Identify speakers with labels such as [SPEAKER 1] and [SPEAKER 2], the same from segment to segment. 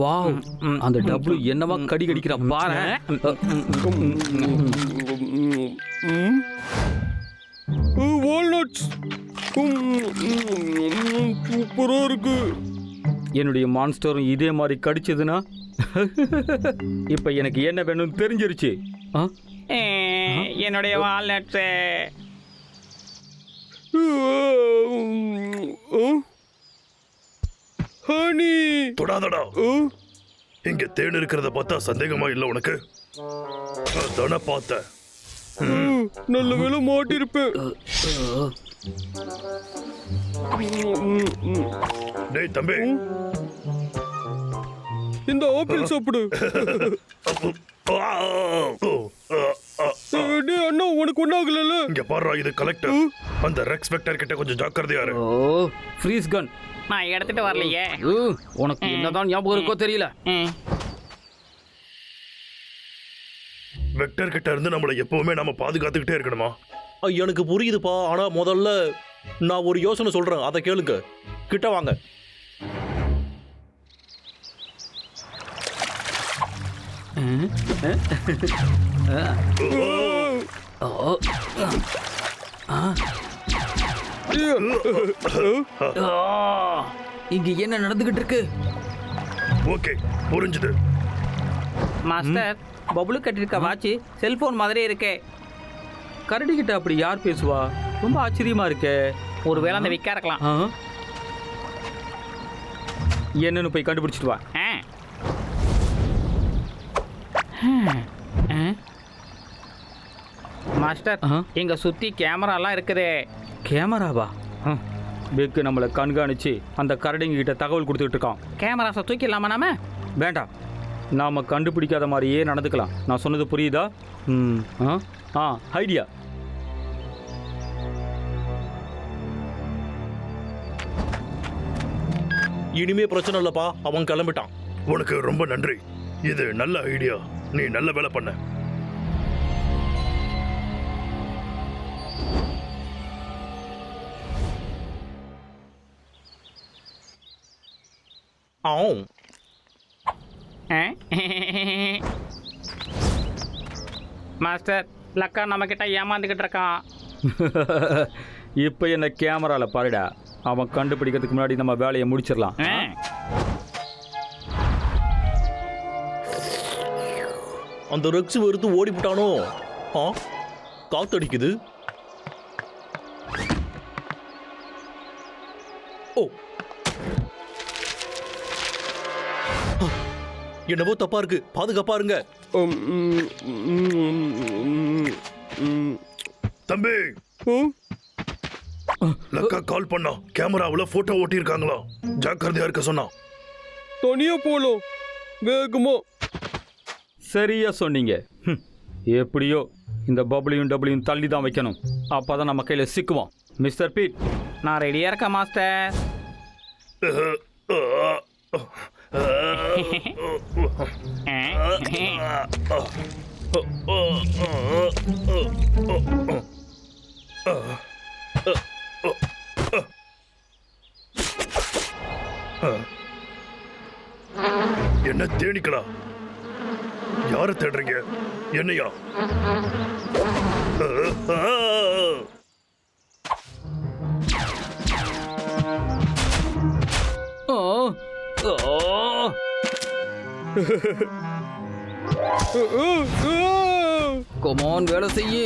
[SPEAKER 1] Wow அந்த double என்னவா கடி கடிக்கிற பாரு.
[SPEAKER 2] வால்நட்ஸ் சூப்பரா இருக்கு
[SPEAKER 1] என்னுடைய மான்ஸ்டரும் இதே மாதிரி கடிச்சதுன்னா? இப்ப எனக்கு என்ன வேணும்னு தெரிஞ்சிருச்சு. ஆ?
[SPEAKER 3] என்னுடைய வால்நட்ஸு
[SPEAKER 2] ஹனி.
[SPEAKER 4] தொடாதடா. இங்க தேன் இருக்கிறத பார்த்தா சந்தேகமா இல்ல உனக்கு? அதானே பார்த்தேன்.
[SPEAKER 2] நல்ல வேலை மாட்டிருப்பேன்.
[SPEAKER 4] டேய் தம்பி.
[SPEAKER 2] இந்த ஆப்பிள் சாப்பிடு. ஒன்றாகல
[SPEAKER 4] இங்க பாருடா இது கலெக்டர் அந்த ரெக்ஸ் வெக்டர் கிட்ட கொஞ்சம் ஜாக்கிரதையா இரு.
[SPEAKER 1] ஓ ஃப்ரீஸ் கன்
[SPEAKER 3] நான் எடுத்துட்டு வரலையே.
[SPEAKER 1] உனக்கு என்னதான் ஞாபகம் இருக்கோ தெரியல.
[SPEAKER 4] வெக்டர் கிட்ட இருந்து நம்மள எப்பவுமே நாம பாதுகாத்துக்கிட்டே இருக்கணுமா?
[SPEAKER 5] அ, எனக்கு புரியுதுப்பா. ஆனா முதல்ல நான் ஒரு யோசனை சொல்றேன். அதை கேளுங்க. கிட்ட வாங்க.
[SPEAKER 1] ஆ, இங்க என்ன நடந்துகிட்டு இருக்கு?
[SPEAKER 4] ஓகே புரிஞ்சுது.
[SPEAKER 3] மாஸ்டர் பபுளு கட்டிருக்க வாட்ச் செல்போன் மாதிரி இருக்கே.
[SPEAKER 1] கரடி கிட்ட அப்படி யார் பேசுவா? ரொம்ப ஆச்சரியமா இருக்கே.
[SPEAKER 3] ஒருவேளை அந்த விக்கா இருக்கலாம்.
[SPEAKER 1] ஆ? என்னன்னு போய் கண்டுபிடிச்சிட்டு வா.
[SPEAKER 3] மாஸ்டர்
[SPEAKER 1] ஆ?
[SPEAKER 3] இங்க சுத்தி கேமராலாம் இருக்குதே.
[SPEAKER 1] கேமராவா? பெக்கு நம்மளை கண்காணிச்சு அந்த கரடிங்க கிட்ட தகவல் கொடுத்துக்கிட்டு இருக்கான்.
[SPEAKER 3] கேமராஸை தூக்கிடலாமா நாம?
[SPEAKER 1] வேண்டாம். நாம கண்டுபிடிக்காத மாதிரியே நடந்துக்கலாம். நான் சொன்னது புரியுதா? ம். ஆ ஆ ஐடியா.
[SPEAKER 5] இனிமே பிரச்சனை இல்லப்பா. அவன் கிளம்பிட்டான்.
[SPEAKER 4] உனக்கு ரொம்ப நன்றி. இது நல்ல ஐடியா. நீ நல்ல வேலை பண்ண.
[SPEAKER 5] ஆம்
[SPEAKER 3] ஆ? மாஸ்டர் லக்கா நம்ம கிட்ட ஏமாந்துக்கிட்டு இருக்கான்
[SPEAKER 1] இப்போ என்ன கேமரால பாருடா. அவன் கண்டுபிடிக்கிறதுக்கு முன்னாடி நம்ம வேலையை முடிச்சிடலாம்.
[SPEAKER 5] அந்த ரெக்ஸ் வெறுத்து ஓடிவிட்டானோ ஆ? காத்தடிக்குது. என்னவோ தப்பா இருக்கு. பாதுகாப்பா இருங்க
[SPEAKER 4] தம்பி! லக்கா கால் பண்ணா. கேமராவுல போட்டோ ஓட்டி இருக்காங்களா ஜாக்கிரதையா இருக்க சொன்னா.
[SPEAKER 2] தனியா போலாம் வேகமா.
[SPEAKER 1] சரியா சொன்னீங்க. எப்படியோ இந்த பப்ளையும் டபுளையும் தள்ளி தான் வைக்கணும். அப்பதான் நம்ம கையில் சிக்குவோம் மிஸ்டர் பீட்
[SPEAKER 3] நான் ரெடியா இருக்கேன் மாஸ்டர்.
[SPEAKER 4] என்ன தேடிக்கலா யார தேடுறீங்க? என்னையா?
[SPEAKER 1] ஓ. ஓ. கொமான் வேலை செய்யு!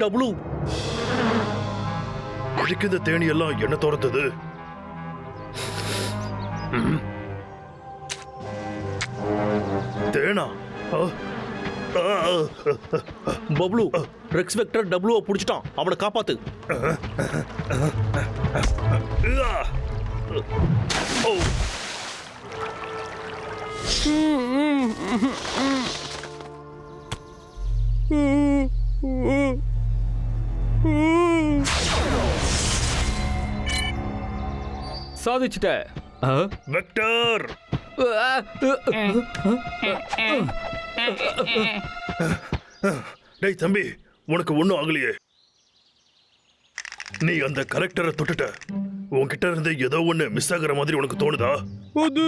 [SPEAKER 5] டபுளு
[SPEAKER 4] எதுக்கு இந்த தேனி எல்லாம் என்ன துரத்துது. தேனா.
[SPEAKER 5] பப்ளு ரெக்ஸ் வெக்டர் டபுளுவை பிடிச்சிட்டான் அவனை காப்பாத்து
[SPEAKER 4] ஆ. ஓ
[SPEAKER 1] சாதிச்சிட்ட ஆ?
[SPEAKER 4] வெக்டர். டேய் தம்பி உனக்கு ஒன்றும் ஆகலையே. நீ அந்த கலெக்டரை தொட்டுட்ட. உன்கிட்ட இருந்து ஏதோ ஒன்று மிஸ் ஆகுற மாதிரி உனக்கு தோணுதா?
[SPEAKER 2] அது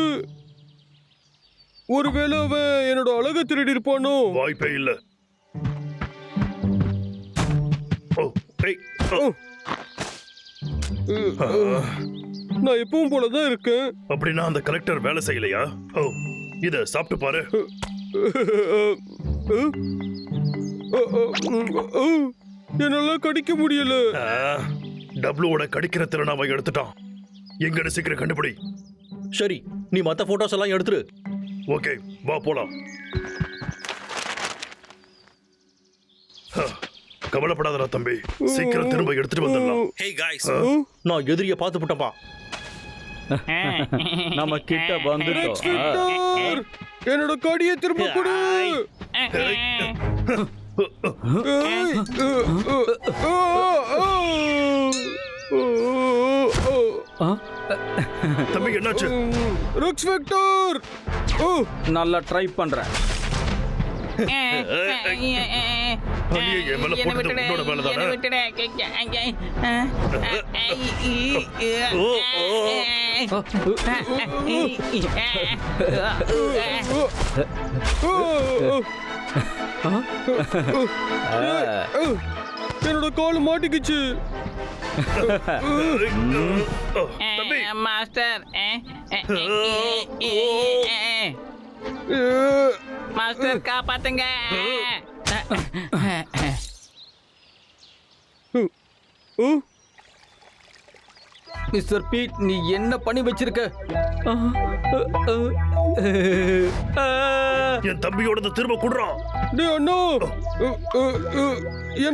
[SPEAKER 2] ஒருவேளை அவன் என்னோட அழகை திருடி இருப்பானோ?
[SPEAKER 4] வாய்ப்பே இல்ல. ஓ ஏய் ஓ.
[SPEAKER 2] நான் எப்பவும் போலதான் இருக்கேன்.
[SPEAKER 4] அப்படின்னா அந்த கலெக்டர் வேலை செய்யலையா? ஓ இத சாப்பிட்டு பாரு.
[SPEAKER 2] என்னால கடிக்க முடியல.
[SPEAKER 4] ஆ, டப்ளுவோட கடிக்கிற திறன் அவன் எடுத்துட்டான். எங்கன்னு சீக்கிரம் கண்டுபிடி.
[SPEAKER 5] சரி நீ மற்ற ஃபோட்டோஸ் எல்லாம் எடுத்துரு.
[SPEAKER 4] ஓகே வா போலாம். ஹ, கவலைப்படாதடா தம்பி. சீக்கிரம் திரும்ப எடுத்துட்டு வந்துடலாம்.
[SPEAKER 5] ஹே காய்ஸ் நான் எதிரிய பார்த்து விட்டப்பா
[SPEAKER 1] நம்ம கிட்ட வந்துட்டோம்.
[SPEAKER 2] என்னோட கடியை திரும்ப கொடு. ஏய், ஆ, ஆ, ஆ.
[SPEAKER 1] ஆ?
[SPEAKER 4] தம்பி என்னாச்சு?
[SPEAKER 2] Rex vector. ஓ.
[SPEAKER 1] நல்லா ட்ரை பண்றேன்.
[SPEAKER 2] என்னோட கால் மாட்டிக்கிச்சு
[SPEAKER 3] மாஸ்டர் மாஸ்டர் காப்பாத்துங்க
[SPEAKER 1] மிஸ்டர் பீட் நீ என்ன பண்ணி வச்சிருக்க? ஆ, ஆ, ஆ.
[SPEAKER 4] என் தம்பியோடத திரும்ப குடுறான்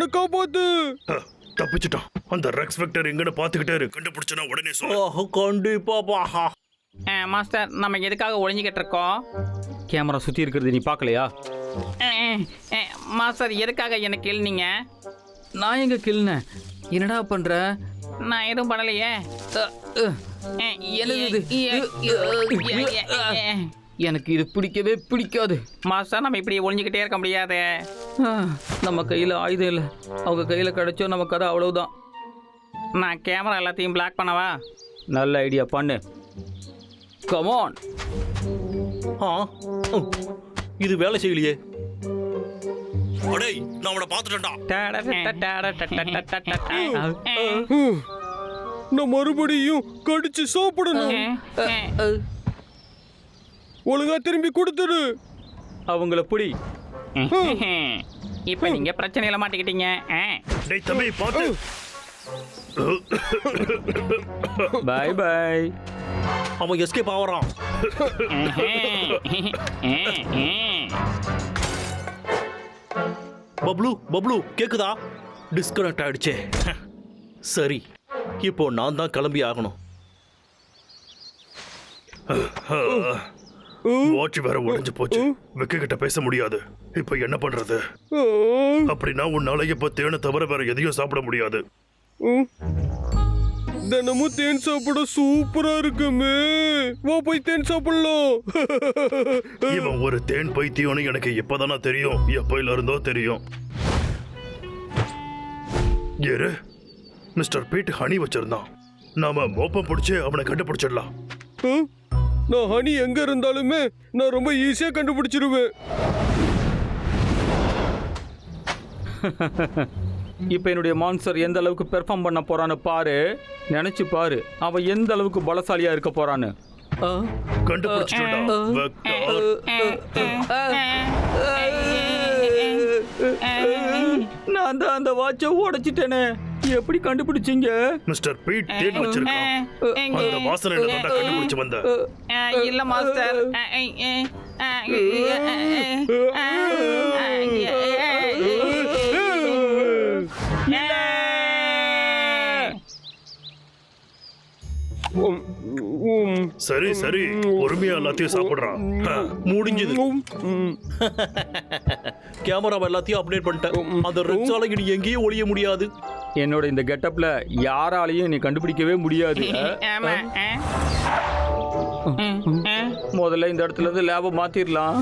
[SPEAKER 2] காப்பாத்து.
[SPEAKER 4] ஹ, தப்பிச்சிட்டான். அந்த ரெக்ஸ் வெக்டர் எங்கன்னு பாத்துக்கிட்டே இரு. கண்டுபிடிச்சனா உடனே சொல்லு.
[SPEAKER 3] அஹ், மாஸ்டர் நம்ம எதுக்காக ஒளிஞ்சுக்கிட்டு இருக்கோம்?
[SPEAKER 1] கேமரா சுத்தி இருக்கிறது நீ பார்க்கலையா?
[SPEAKER 3] மாஸ்டர் எதுக்காக என்ன கேள்னீங்க?
[SPEAKER 1] நான் எங்க கிள்னேன்? என்னடா பண்ற?
[SPEAKER 3] நான் எதுவும் பண்ணலையே.
[SPEAKER 1] எனக்கு இது பிடிக்கவே பிடிக்காது.
[SPEAKER 3] மாஸ்டர் நம்ம இப்படி ஒளிஞ்சுக்கிட்டே இருக்க முடியாது.
[SPEAKER 1] நம்ம கையில் ஆயுதம் இல்லை. அவங்க கையில் கிடைச்சோ நம்ம கதை அவ்வளவுதான்.
[SPEAKER 3] நான் கேமரா எல்லாத்தையும் பிளாக் பண்ணவா?
[SPEAKER 1] நல்ல ஐடியா பண்ணு. கமான்
[SPEAKER 5] ஆ. இது வேலை செய்யலையே. அடேய் நான் அவனை பார்த்துட்டேன்டா.
[SPEAKER 2] நான் மறுபடியும் கடிச்சு சாப்பிடணும். ஒழுங்கா திரும்பி கொடுத்துடு.
[SPEAKER 1] அவங்கள புடி.
[SPEAKER 3] இப்போ நீங்க பிரச்சனையில மாட்டிக்கிட்டீங்க.
[SPEAKER 4] டேய் தம்பி பாத்து
[SPEAKER 1] பை பை.
[SPEAKER 5] அவன் எஸ்கேப் ஆவறான். பப்ளு பப்ளு கேக்குதா? டிஸ்கனெக்ட் ஆயிடுச்சே. சரி இப்போ நான் தான் கிளம்பி ஆகணும்.
[SPEAKER 4] வாட்ச் வேற உடைஞ்சு போச்சு. வெக்க கிட்ட பேச முடியாது. இப்ப என்ன பண்றது? அப்படின்னா உன்னால இப்ப தேனை தவிர வேற எதையும் சாப்பிட முடியாது.
[SPEAKER 2] தினமும் தேன் சாப்பிட சூப்பரா இருக்குமே. வா போய் தேன் சாப்பிடலாம்.
[SPEAKER 4] இவன் ஒரு தேன் பைத்தியம்னு எனக்கு இப்பதானா தெரியும். எப்பயில இருந்தோ தெரியும். ஏறு மிஸ்டர் பீட் ஹனி வச்சிருந்தான். நாம மோப்பம் பிடிச்சு அவனை கண்டுபிடிச்சிடலாம்?
[SPEAKER 2] நான் ஹனி எங்க இருந்தாலுமே நான் ரொம்ப ஈஸியா கண்டுபிடிச்சிருவேன்.
[SPEAKER 1] இப்போ என்னுடைய மான்சர் எந்த அளவுக்கு பெர்ஃபார்ம் பண்ண போறான்னு பாரு நினைச்சு பாரு அவன் எந்த அளவுக்கு பலசாலியா இருக்க போறான்னு நான் தான் அந்த வாட்சை உடைச்சிட்டேனே எப்படி கண்டுபிடிச்சீங்க
[SPEAKER 4] மிஸ்டர் பீட் தேன் வச்சிருக்கான் அந்த வாசனையில தான் கண்டுபிடிச்சு வந்த
[SPEAKER 3] இல்ல மாஸ்டர்
[SPEAKER 4] சரி சரி. பொறுமையா எல்லாத்தையும் சாப்பிடுறான்
[SPEAKER 5] முடிஞ்சது.
[SPEAKER 2] உம், உம்.
[SPEAKER 5] கேமரா எல்லாத்தையும் அப்டேட் பண்ணிட்டேன் அந்த ரெட் சாலை இனி எங்கேயும் ஒளிய முடியாது.
[SPEAKER 1] என்னோட இந்த கெட்டப்ல யாராலையும் நீ கண்டுபிடிக்கவே முடியாது. முதல்ல இந்த இடத்துல இருந்து லேபை மாத்திரலாம்.